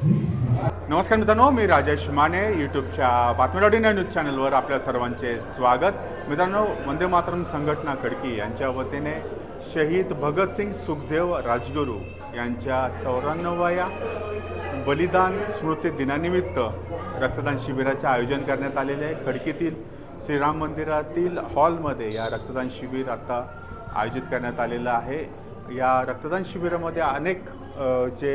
नमस्कार मित्रांनो मी राजेश माने यूट्यूबच्या बातमी डॉट इन न्यूज चॅनलवर आपल्या सर्वांचे स्वागत. मित्रांनो वंदे मातरम संघटना खडकी यांच्या वतीने शहीद भगतसिंग सुखदेव राजगुरू यांच्या चौऱ्याण्णवाव्या बलिदान स्मृती दिनानिमित्त रक्तदान शिबिराचे आयोजन करण्यात आलेले आहे. खडकीतील श्रीराम मंदिरातील हॉलमध्ये या रक्तदान शिबिर आता आयोजित करण्यात आलेलं आहे. या रक्तदान शिबिरामध्ये अनेक जे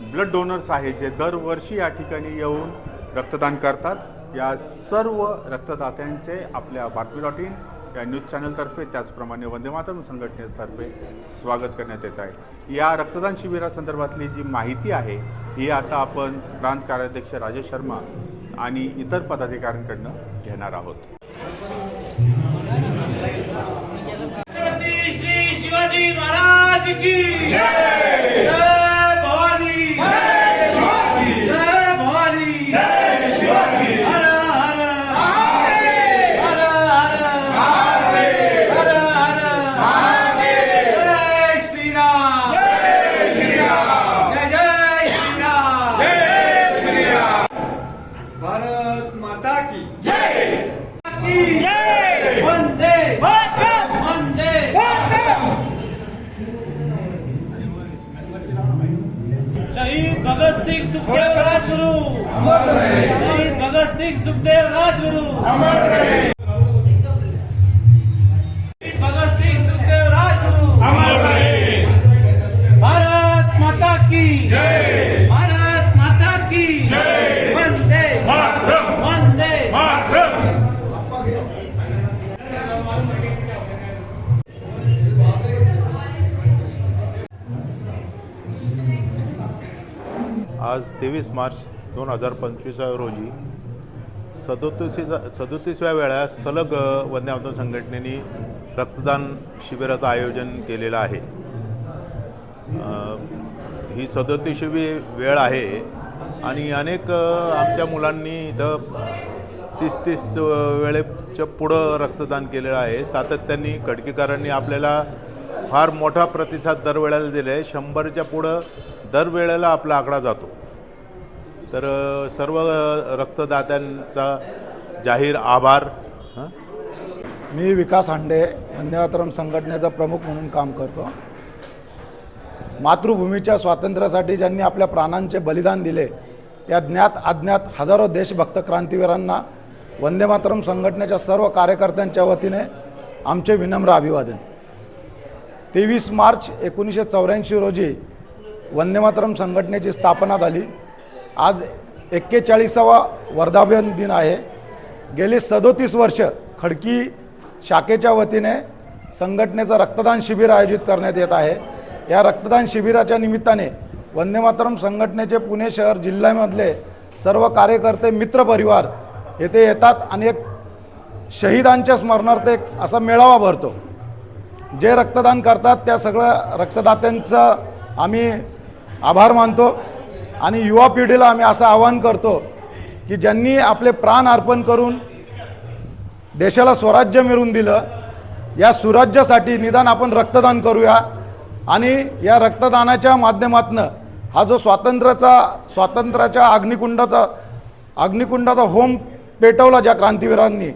ब्लड डोनर्स आहेत जे दरवर्षी या ठिकाणी येऊन रक्तदान करतात. या सर्व रक्तदात्यांचे आपल्या बातमी डॉट इन या न्यूज चॅनलतर्फे त्याचप्रमाणे वंदे मातरम संघटनेतर्फे स्वागत करण्यात येत आहे. या रक्तदान शिबिरासंदर्भातली जी माहिती आहे ही आता आपण प्रांत कार्याध्यक्ष राजेश शर्मा आणि इतर पदाधिकाऱ्यांकडनं घेणार आहोत. श्री शिवाजी महाराज की माता की। की जय! वंदे वंदे शहीद भगत सिंह सुखदेव राजगुरु। शहीद भगत सिंह सुखदेव राजगुरु। आज तेवीस मार्च दोन हजार पंचवीसा रोजी सदोतीसच्या सदोतीसव्या वेळा सलग अ, संघटनेने रक्तदान शिबिराचं आयोजन केलेलं आहे. ही सदोतीसवी वेळ आहे आणि अनेक आमच्या मुलांनी इथं तीस तीस वेळेच्या पुढं रक्तदान केलेलं आहे. सातत्याने खडकीकरांनी आपल्याला फार मोठा प्रतिसाद दरवेळेला दिला आहे शंभरच्या पुढं दरवेळेला आपला आकडा जातो. तर सर्व रक्तदात्यांचा जाहीर आभार. हं? मी विकास हांडे वंदेमातरम संघटनेचा प्रमुख म्हणून काम करतो. मातृभूमीच्या स्वातंत्र्यासाठी ज्यांनी आपल्या प्राणांचे बलिदान दिले त्या ज्ञात अज्ञात हजारो देशभक्त क्रांतीवीरांना वंदे मातरम संघटनेच्या सर्व कार्यकर्त्यांच्या वतीने आमचे विनम्र अभिवादन. तेवीस मार्च एकोणीसशे चौऱ्याऐंशी रोजी वंदे मातरम संघटनेची स्थापना झाली. आज एक्केचाळीसावा वर्धापन दिन आहे. गेली सदोतीस वर्ष खडकी शाखेच्या वतीने संघटनेचं रक्तदान शिबिर आयोजित करण्यात येत आहे. या रक्तदान शिबिराच्या निमित्ताने वंदे मातरम संघटनेचे पुणे शहर जिल्ह्यामधले सर्व कार्यकर्ते मित्रपरिवार येथे येतात आणि एक शहीदांच्या स्मरणार्थ एक असा मेळावा भरतो. जे रक्तदान करतात त्या सगळ्या रक्तदात्यांचा आम्ही आभार मानतो आणि युवा पिढीला आम्ही असं आवाहन करतो की ज्यांनी आपले प्राण अर्पण करून देशाला स्वराज्य मिळवून दिलं या सुराज्यासाठी निदान आपण रक्तदान करूया आणि या रक्तदानाच्या माध्यमातून हा जो स्वातंत्र्याचा स्वातंत्र्याच्या अग्निकुंडाचा अग्निकुंडाचा होम पेटवला ज्या क्रांतीवीरांनी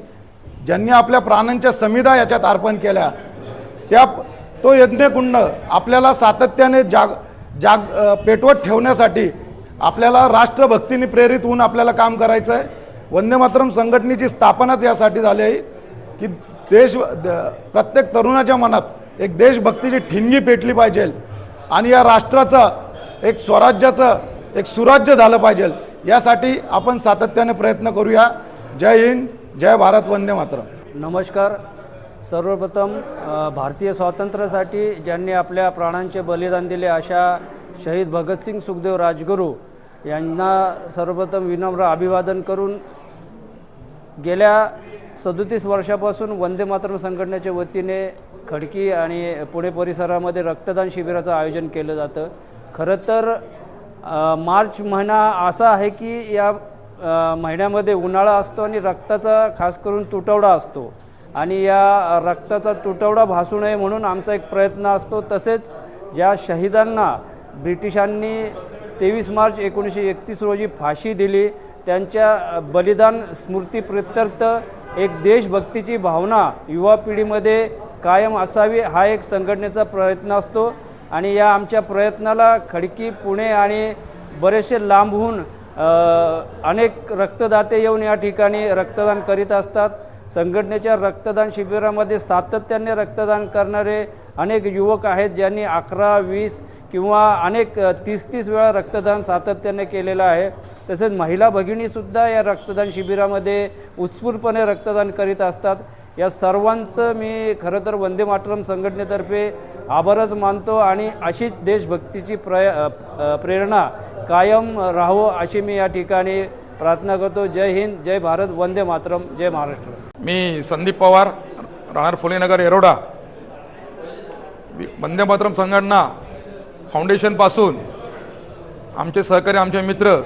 ज्यांनी आपल्या प्राणांच्या समिधा याच्यात अर्पण केल्या. त्या तो यज्ञकुंड आपल्याला सातत्याने जाग जाग पेटवत ठेवण्यासाठी आपल्याला राष्ट्रभक्तीने प्रेरित होऊन आपल्याला काम करायचं आहे वंदे मातरम संघटनेची स्थापनाच यासाठी झाली आहे की देश द- प्रत्येक तरुणाच्या मनात एक देशभक्तीची ठिणगी पेटली पाहिजे आणि या राष्ट्राचं एक स्वराज्याचं एक सुराज्य झालं पाहिजे. यासाठी आपण सातत्याने प्रयत्न करूया. जय हिंद जय भारत वंदे मातरम. नमस्कार. सर्वप्रथम भारतीय स्वातंत्र्यासाठी ज्यांनी आपल्या प्राणांचे बलिदान दिले अशा शहीद भगतसिंग सुखदेव राजगुरू यांना सर्वप्रथम विनम्र अभिवादन करून गेल्या सदोतीस वर्षापासून वंदे मातरम संघटनेच्या वतीने खडकी आणि पुणे परिसरामध्ये रक्तदान शिबिराचं आयोजन केलं जातं. खरं तर मार्च महिना असा आहे की या महिन्यामध्ये उन्हाळा असतो आणि रक्ताचा खास करून तुटवडा असतो. आणि या रक्ताचा तुटवडा भासू नये म्हणून आमचा एक प्रयत्न असतो. तसेच ज्या शहीदांना ब्रिटिशांनी तेवीस मार्च एकोणीसशे एकतीस रोजी फाशी दिली त्यांच्या बलिदान स्मृतीप्रित्यर्थ एक देशभक्तीची भावना युवा पिढीमध्ये कायम असावी हा एक संघटनेचा प्रयत्न असतो. आणि या आमच्या प्रयत्नाला खडकी पुणे आणि बरेचसे लांबहून अनेक रक्तदाते येऊन या ठिकाणी रक्तदान करीत असतात. संघटनेच्या रक्तदान शिबिरामध्ये सातत्याने रक्तदान करणारे अनेक युवक आहेत ज्यांनी अकरा वीस किंवा अनेक तीस तीस वेळा रक्तदान सातत्याने केलेलं आहे. तसेच महिला भगिनीसुद्धा या रक्तदान शिबिरामध्ये उत्स्फूर्तपणे रक्तदान करीत असतात. या सर्वांचं मी खरं तर वंदे मातरम संघटनेतर्फे आभारच मानतो आणि अशीच देशभक्तीची प्रय प्रेरणा कायम राहावं अशी मी या ठिकाणी प्रार्थना करतो. जय हिंद जय भारत वंदे मातरम जय महाराष्ट्र. मी संदीप पवार राहणार फुलेनगर एरोडा वि- वंदे मातरम संघटना फाउंडेशनपासून आमचे सहकारी आमचे मित्र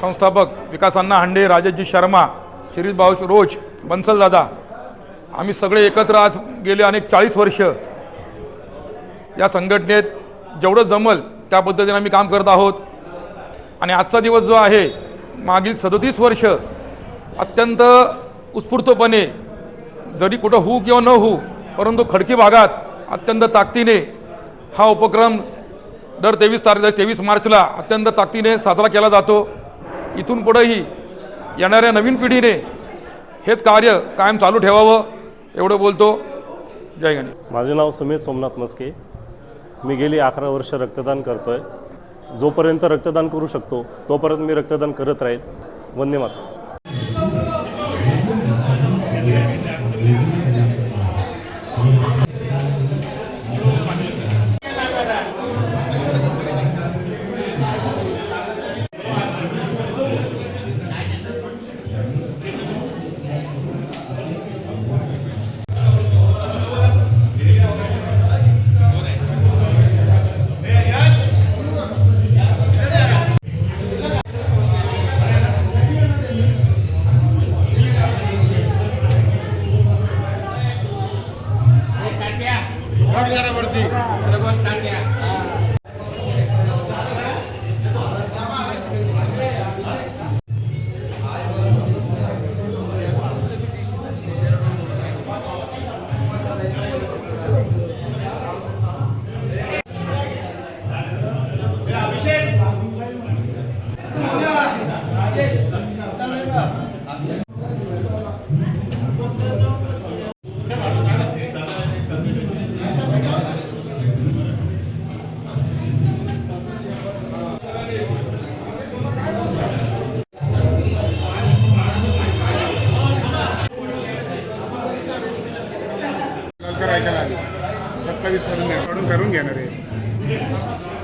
संस्थापक विकास अण्णा हांडे राजेशजी शर्मा शिरीष भाऊ रोज बन्सल दादा आम्ही सगळे एकत्र आज गेले अनेक चाळीस वर्ष. या संघटनेत जेवढं जमल त्या पद्धतीने आम्ही काम करत आहोत. आणि आजचा दिवस जो आहे मागील सदोतीस वर्ष अत्यंत उत्स्फूर्तपणे जरी कुठं होऊ किंवा न होऊ परंतु खडकी भागात अत्यंत ताकदीने हा उपक्रम दर तेवीस तारीख तेवीस मार्चला अत्यंत ताकदीने साजरा केला जातो. इथून पुढंही येणाऱ्या नवीन पिढीने हेच कार्य कायम चालू ठेवावं. एवढं बोलतो. जय गणेश. माझे नाव सुमित सोमनाथ मस्के. मी गेली अकरा वर्ष रक्तदान करतोय. जोपर्यंत रक्तदान करू शकतो तोपर्यंत मी रक्तदान करत राहील. वंदे मातरम करायला सत्तावीस पर्यंत काढून करून घेणार आहे.